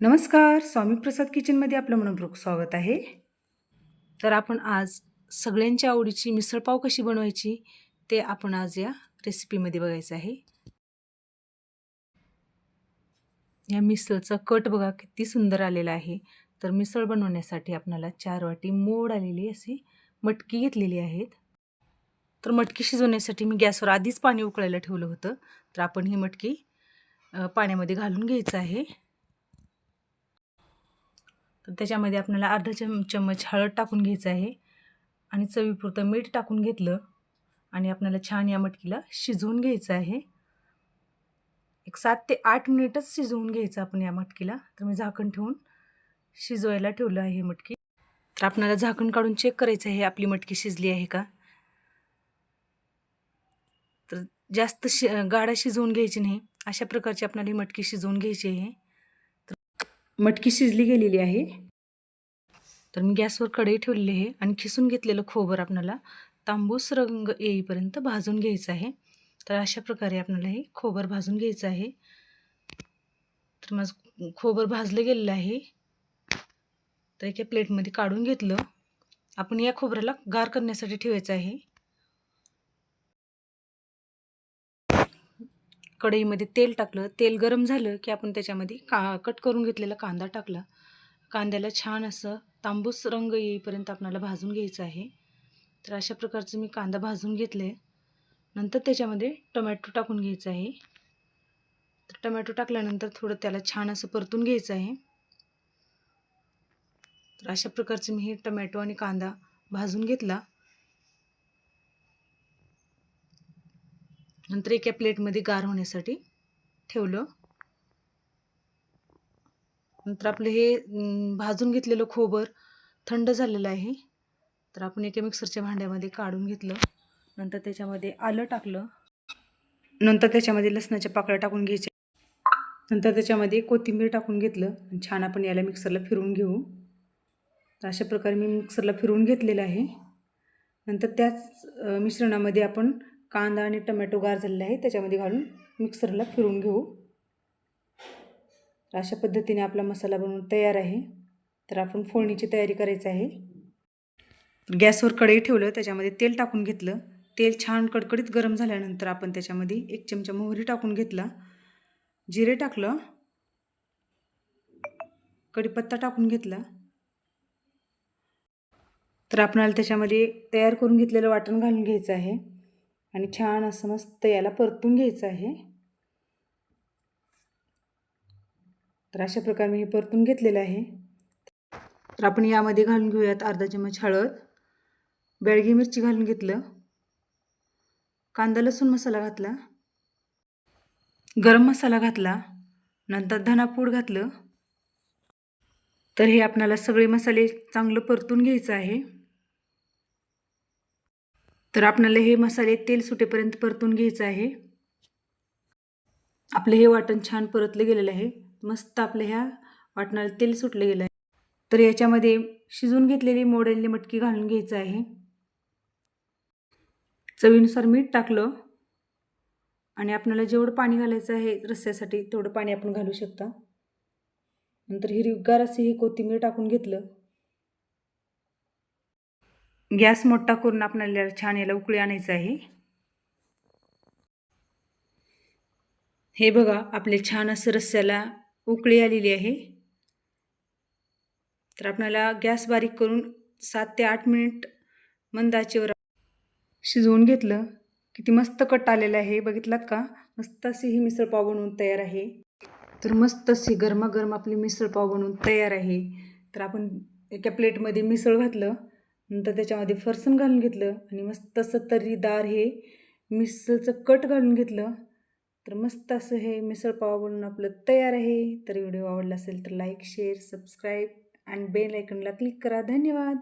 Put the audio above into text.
नमस्कार स्वामी प्रसाद किचनमध्ये आपलं मनपूर्वक स्वागत आहे. तर आपण आज सगळ्यांच्या आवडीची मिसळपाव कशी बनवायची ते आपण आज या रेसिपीमध्ये बघायचं आहे. या मिसळचा कट बघा किती सुंदर आलेला आहे. तर मिसळ बनवण्यासाठी आपणाला चार वाटी मोड आलेली अशी मटकी घेतलेली आहेत. तर मटकी शिजवण्यासाठी मी गॅसवर आधीच पाणी उकळायला ठेवलं होतं. तर आपण ही मटकी पाण्यामध्ये घालून घ्यायचं आहे. त्याच्यामध्ये आपल्याला अर्धा चम चम्मच हळद टाकून घ्यायचं आहे. आणि चवीपुरतं मीठ टाकून घेतलं. आणि आपल्याला छान या मटकीला शिजवून घ्यायचं आहे. एक सात ते आठ मिनिटच शिजवून घ्यायचं आपण या मटकीला. तर मी झाकण ठेवून शिजवायला ठेवलं आहे मटकी. तर आपल्याला झाकण काढून चेक करायचं आहे आपली मटकी शिजली आहे का? तर जास्त शि गाढा शिजवून घ्यायची नाही. अशा प्रकारची आपल्याला ही मटकी शिजवून घ्यायची आहे. मटकी शिजली गेलेली आहे. तर मी गॅसवर कढई ठेवलेली आहे आणि खिसून घेतलेलं खोबर आपल्याला तांबूस रंग येईपर्यंत भाजून घ्यायचं आहे. तर अशा प्रकारे आपल्याला हे खोबर भाजून घ्यायचं आहे. तर माझं खोबर भाजलं गेलेलं आहे. तर एका प्लेटमध्ये काढून घेतलं. आपण या खोबऱ्याला गार करण्यासाठी ठेवायचं आहे. कढईमध्ये तेल टाकलं. तेल गरम झालं की आपण त्याच्यामध्ये का कट करून घेतलेला कांदा टाकला. कांद्याला छान असं तांबूस रंग येईपर्यंत आपल्याला भाजून घ्यायचं आहे. तर अशा प्रकारचं मी कांदा भाजून घेतले. नंतर त्याच्यामध्ये टोमॅटो टाकून घ्यायचं आहे. तर टोमॅटो टाकल्यानंतर थोडं त्याला छान असं परतून घ्यायचं आहे. तर अशा प्रकारचं मी हे टोमॅटो आणि कांदा भाजून घेतला. नंतर एका प्लेटमध्ये गार होण्यासाठी ठेवलं. नंतर आपलं हे भाजून घेतलेलं खोबर थंड झालेलं आहे. तर आपण एका मिक्सरच्या भांड्यामध्ये काढून घेतलं. नंतर त्याच्यामध्ये आलं टाकलं. नंतर त्याच्यामध्ये लसणाच्या पाकळ्या टाकून घ्यायच्या. नंतर त्याच्यामध्ये कोथिंबीर टाकून घेतलं आणि छान आपण याला मिक्सरला फिरून घेऊ. तर अशा प्रकारे मी मिक्सरला फिरून घेतलेलं आहे. नंतर त्याच मिश्रणामध्ये आपण कांदा आणि टमॅटो गार झालेला आहे त्याच्यामध्ये घालून मिक्सरला फिरून घेऊ. तर अशा पद्धतीने आपला मसाला बनवून तयार आहे. तर आपण फोडणीची तयारी करायची आहे. गॅसवर कढई ठेवलं त्याच्यामध्ये तेल टाकून घेतलं. तेल छान कडकडीत गरम झाल्यानंतर आपण त्याच्यामध्ये एक चमचा मोहरी टाकून घेतला. जिरे टाकलं. कढीपत्ता टाकून घेतला. तर आपणाला त्याच्यामध्ये तयार करून घेतलेलं वाटण घालून घ्यायचं आहे. आणि छान असं मस्त याला परतून घ्यायचं आहे. तर अशा प्रकारे मी हे परतून घेतलेलं आहे. तर आपण यामध्ये घालून घेऊयात अर्धा चमच हळद बेळगी मिरची घालून घेतलं कांदा लसूण मसाला घातला गरम मसाला घातला नंतर धनापूड घातलं. तर हे आपणाला सगळे मसाले चांगलं परतून घ्यायचं आहे. तर आपल्याला हे मसाले तेल सुटेपर्यंत परतून घ्यायचं आहे. आपलं हे वाटण छान परतलं गेलेलं आहे. मस्त आपल्या ह्या वाटणाला तेल सुटलं गेलं आहे. तर याच्यामध्ये शिजून घेतलेली मोडलेली मटकी घालून घ्यायचं आहे. चवीनुसार मीठ टाकलं. आणि आपल्याला जेवढं पाणी घालायचं आहे रस्स्यासाठी तेवढं पाणी आपण घालू शकता. नंतर हिरवीगार असे हे कोथिंबीर टाकून घेतलं. गॅस मोठा करून आपल्याला छान याला उकळी आणायचं आहे. हे बघा आपले छान असं रस्स्याला उकळी आलेली आहे. तर आपल्याला गॅस बारीक करून सात ते आठ मिनिट मंदाचेवर शिजवून घेतलं. किती मस्त कट आलेलं आहे. बघितलात का? मस्त अशी ही मिसळपाव बनवून तयार आहे. तर मस्त अशी गरमागरम आपली मिसळपाव बनवून तयार आहे. तर आपण एका प्लेटमध्ये मिसळ घातलं. नंतर त्याच्यामध्ये फरसाण घालून घेतलं आणि मस्त असं तर्रीदार हे मिसळचं कट घालून घेतलं. तर मस्त असं हे मिसळ पाव बनवून आपलं तयार आहे. तर व्हिडिओ आवडला असेल तर लाईक शेअर सबस्क्राईब आणि बेल आयकनला क्लिक करा. धन्यवाद.